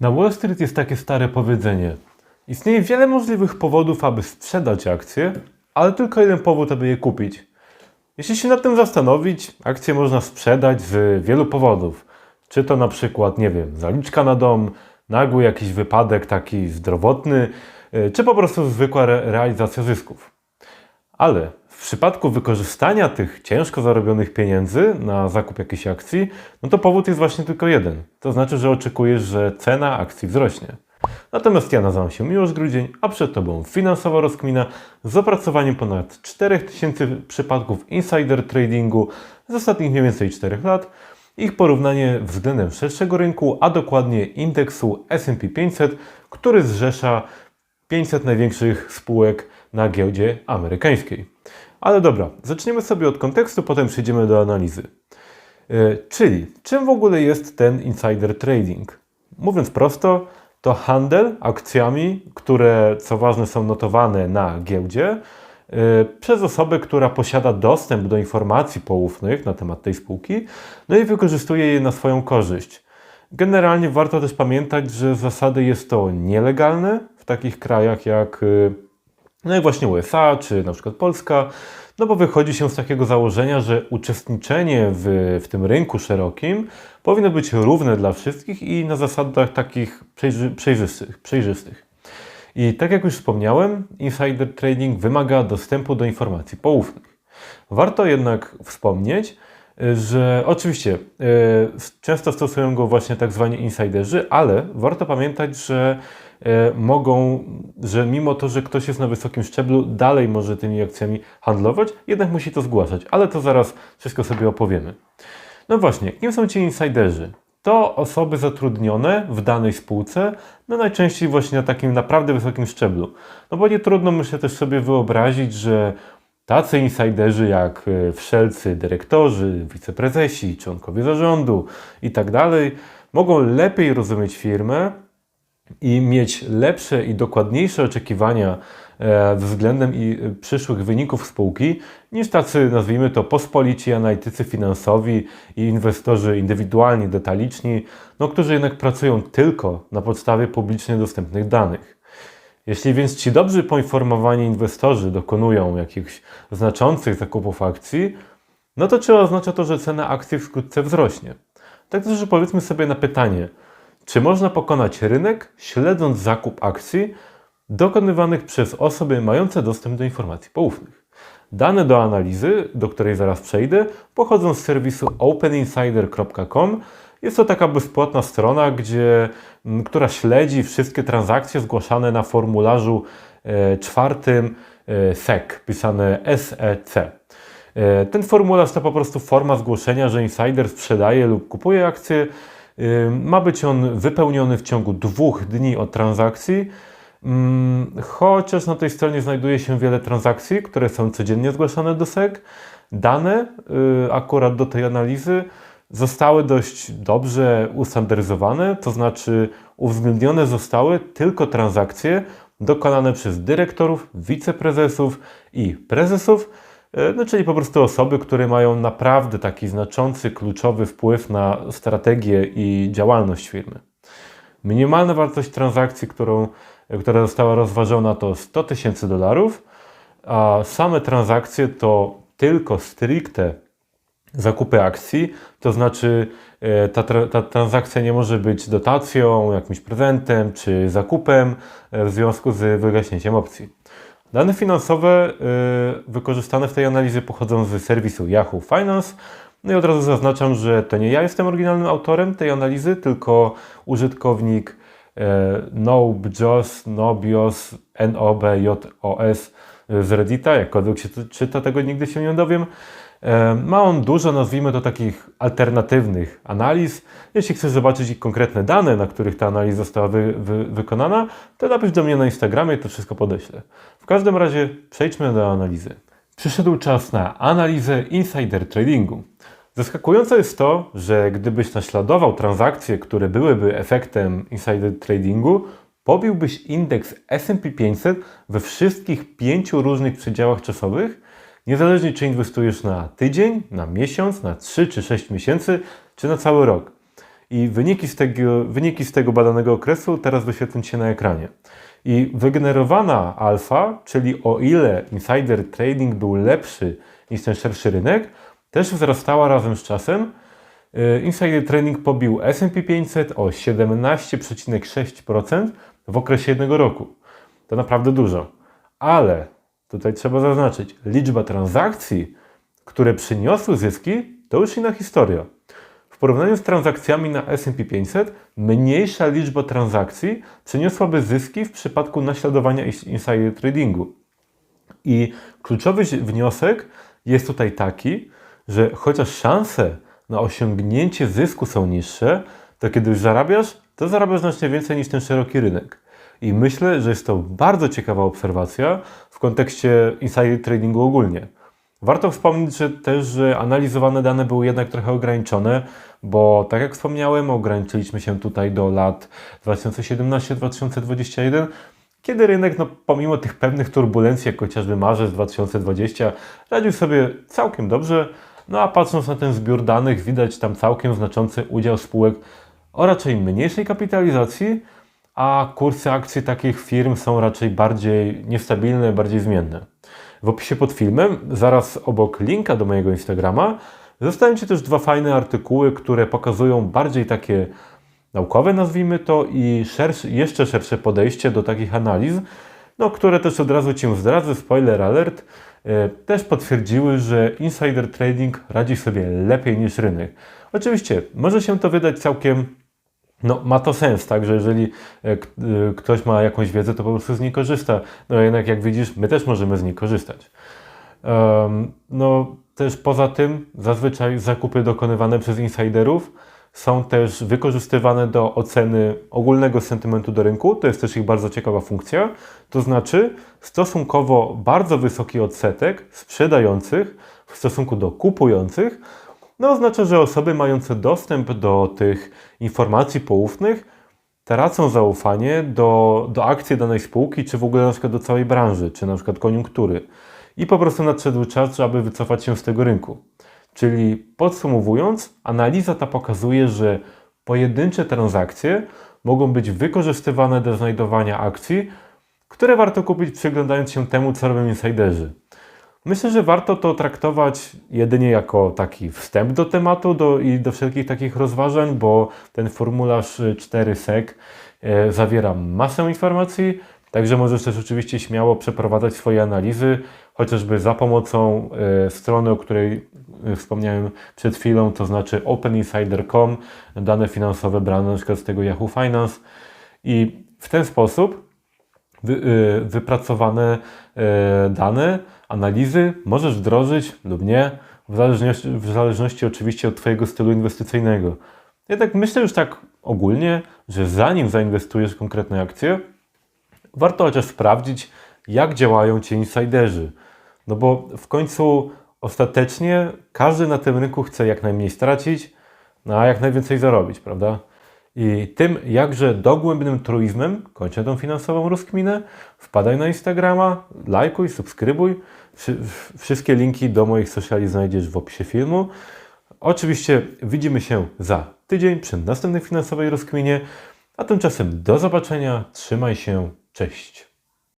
Na Wall Street jest takie stare powiedzenie. Istnieje wiele możliwych powodów, aby sprzedać akcje, ale tylko jeden powód, aby je kupić. Jeśli się nad tym zastanowić, akcje można sprzedać z wielu powodów. Czy to na przykład, nie wiem, zaliczka na dom, nagły jakiś wypadek taki zdrowotny, y, czy po prostu zwykła re- realizacja zysków. Ale w przypadku wykorzystania tych ciężko zarobionych pieniędzy na zakup jakiejś akcji, no to powód jest właśnie tylko jeden. To znaczy, że oczekujesz, że cena akcji wzrośnie. Natomiast ja nazywam się Miłosz Grudzień, a przed Tobą finansowa rozkmina z opracowaniem ponad 4000 przypadków insider tradingu z ostatnich mniej więcej 4 lat, ich porównanie względem szerszego rynku, a dokładnie indeksu S&P 500, który zrzesza 500 największych spółek na giełdzie amerykańskiej. Ale dobra, zaczniemy sobie od kontekstu, potem przejdziemy do analizy. E, Czyli, czym w ogóle jest ten insider trading? Mówiąc prosto, to handel akcjami, które co ważne są notowane na giełdzie, e, przez osobę, która posiada dostęp do informacji poufnych na temat tej spółki, no i wykorzystuje je na swoją korzyść. Generalnie warto też pamiętać, że zasady jest to nielegalne w takich krajach jak, y, no jak właśnie USA czy na przykład Polska, no bo wychodzi się z takiego założenia, że uczestniczenie w, w tym rynku szerokim powinno być równe dla wszystkich i na zasadach takich przejrzy, przejrzystych. przejrzystych. I tak jak już wspomniałem, insider trading wymaga dostępu do informacji poufnych. Warto jednak wspomnieć, że oczywiście e, często stosują go właśnie tak zwani insiderzy, ale warto pamiętać, że mogą, że mimo to, że ktoś jest na wysokim szczeblu, dalej może tymi akcjami handlować, jednak musi to zgłaszać, ale to zaraz wszystko sobie opowiemy. No właśnie, kim są ci insiderzy? To osoby zatrudnione w danej spółce, no najczęściej właśnie na takim naprawdę wysokim szczeblu. No bo nie trudno myślę też sobie wyobrazić, że tacy insiderzy jak e, wszelcy dyrektorzy, wiceprezesi, członkowie zarządu i tak mogą lepiej rozumieć firmę i mieć lepsze i dokładniejsze oczekiwania e, względem i e, przyszłych wyników spółki niż tacy, nazwijmy to, pospolici analitycy finansowi i inwestorzy indywidualni, detaliczni, no, którzy jednak pracują tylko na podstawie publicznie dostępnych danych. Jeśli więc ci dobrzy poinformowani inwestorzy dokonują jakichś znaczących zakupów akcji, no to czy oznacza to, że cena akcji wkrótce wzrośnie? Tak też powiedzmy sobie na pytanie, czy można pokonać rynek śledząc zakup akcji dokonywanych przez osoby mające dostęp do informacji poufnych? Dane do analizy, do której zaraz przejdę, pochodzą z serwisu openinsider.com. Jest to taka bezpłatna strona, gdzie, która śledzi wszystkie transakcje zgłaszane na formularzu e, czwartym e, SEC, pisane SEC. E, Ten formularz to po prostu forma zgłoszenia, że insider sprzedaje lub kupuje akcje. Ma być on wypełniony w ciągu dwóch dni od transakcji. Mm, Chociaż na tej stronie znajduje się wiele transakcji, które są codziennie zgłaszane do SEC, dane y, akurat do tej analizy zostały dość dobrze ustandaryzowane, to znaczy uwzględnione zostały tylko transakcje dokonane przez dyrektorów, wiceprezesów i prezesów, no czyli po prostu osoby, które mają naprawdę taki znaczący, kluczowy wpływ na strategię i działalność firmy. Minimalna wartość transakcji, którą, która została rozważona, to 100 tysięcy dolarów, a same transakcje to tylko stricte zakupy akcji, to znaczy e, ta, ta transakcja nie może być dotacją, jakimś prezentem czy zakupem e, w związku z wygaśnięciem opcji. Dane finansowe e, wykorzystane w tej analizie pochodzą z serwisu Yahoo Finance. No i od razu zaznaczam, że to nie ja jestem oryginalnym autorem tej analizy, tylko użytkownik e, Nobjos, Nobios, N-O-B-J-O-S z Reddita, jakkolwiek się to czyta, tego nigdy się nie dowiem. E, Ma on dużo, nazwijmy to, takich alternatywnych analiz. Jeśli chcesz zobaczyć ich konkretne dane, na których ta analiza została wy, wy, wykonana, to napisz do mnie na Instagramie to wszystko podeślę. W każdym razie przejdźmy do analizy. Przyszedł czas na analizę insider tradingu. Zaskakujące jest to, że gdybyś naśladował transakcje, które byłyby efektem insider tradingu, pobiłbyś indeks S&P 500 we wszystkich pięciu różnych przedziałach czasowych, niezależnie czy inwestujesz na tydzień, na miesiąc, na 3 czy 6 miesięcy, czy na cały rok. I wyniki z, tego, wyniki z tego badanego okresu teraz wyświetlą się na ekranie. I wygenerowana alfa, czyli o ile insider trading był lepszy niż ten szerszy rynek, też wzrastała razem z czasem. Yy, Insider trading pobił S&P 500 o 17,6% w okresie jednego roku. To naprawdę dużo. Ale tutaj trzeba zaznaczyć, liczba transakcji, które przyniosły zyski, to już inna historia. W porównaniu z transakcjami na S&P 500, mniejsza liczba transakcji przyniosłaby zyski w przypadku naśladowania insider tradingu. I kluczowy wniosek jest tutaj taki, że chociaż szanse na osiągnięcie zysku są niższe, to kiedy już zarabiasz, to zarabiasz znacznie więcej niż ten szeroki rynek. I myślę, że jest to bardzo ciekawa obserwacja w kontekście insider tradingu ogólnie. Warto wspomnieć że też, że analizowane dane były jednak trochę ograniczone, bo tak jak wspomniałem, ograniczyliśmy się tutaj do lat 2017-2021, kiedy rynek, no, pomimo tych pewnych turbulencji, jak chociażby marzec 2020, radził sobie całkiem dobrze. No a patrząc na ten zbiór danych, widać tam całkiem znaczący udział spółek o raczej mniejszej kapitalizacji, a kursy akcji takich firm są raczej bardziej niestabilne, bardziej zmienne. W opisie pod filmem, zaraz obok linka do mojego Instagrama, zostawiam Ci też dwa fajne artykuły, które pokazują bardziej takie naukowe, nazwijmy to, i szerszy, jeszcze szersze podejście do takich analiz, no, które też od razu Cię zdradzę, spoiler alert, e, też potwierdziły, że insider trading radzi sobie lepiej niż rynek. Oczywiście, może się to wydać całkiem no, ma to sens, tak, że jeżeli e, e, ktoś ma jakąś wiedzę, to po prostu z niej korzysta. No jednak jak widzisz, my też możemy z niej korzystać. Em, no, też poza tym, zazwyczaj zakupy dokonywane przez insiderów są też wykorzystywane do oceny ogólnego sentymentu do rynku. To jest też ich bardzo ciekawa funkcja. To znaczy, stosunkowo bardzo wysoki odsetek sprzedających w stosunku do kupujących no oznacza, że osoby mające dostęp do tych informacji poufnych tracą zaufanie do, do akcji danej spółki, czy w ogóle na przykład do całej branży, czy na przykład koniunktury. I po prostu nadszedł czas, aby wycofać się z tego rynku. Czyli podsumowując, analiza ta pokazuje, że pojedyncze transakcje mogą być wykorzystywane do znajdowania akcji, które warto kupić przyglądając się temu, co robią insiderzy. Myślę, że warto to traktować jedynie jako taki wstęp do tematu do, i do wszelkich takich rozważań, bo ten formularz 4 SEC e, zawiera masę informacji, także możesz też oczywiście śmiało przeprowadzać swoje analizy, chociażby za pomocą e, strony, o której wspomniałem przed chwilą, to znaczy openinsider.com, dane finansowe brane przykład z tego Yahoo Finance. I w ten sposób wy, y, wypracowane y, dane, analizy możesz wdrożyć lub nie, w zależności, w zależności oczywiście od Twojego stylu inwestycyjnego. Jednak myślę już tak ogólnie, że zanim zainwestujesz w konkretne akcje, warto chociaż sprawdzić, jak działają Ci insiderzy. No bo w końcu ostatecznie każdy na tym rynku chce jak najmniej stracić, no a jak najwięcej zarobić, prawda? I tym jakże dogłębnym truizmem kończę tą finansową rozkminę. Wpadaj na Instagrama, lajkuj, subskrybuj. Wszy- Wszystkie linki do moich sociali znajdziesz w opisie filmu. Oczywiście widzimy się za tydzień przy następnej finansowej rozkminie. A tymczasem do zobaczenia, trzymaj się, cześć.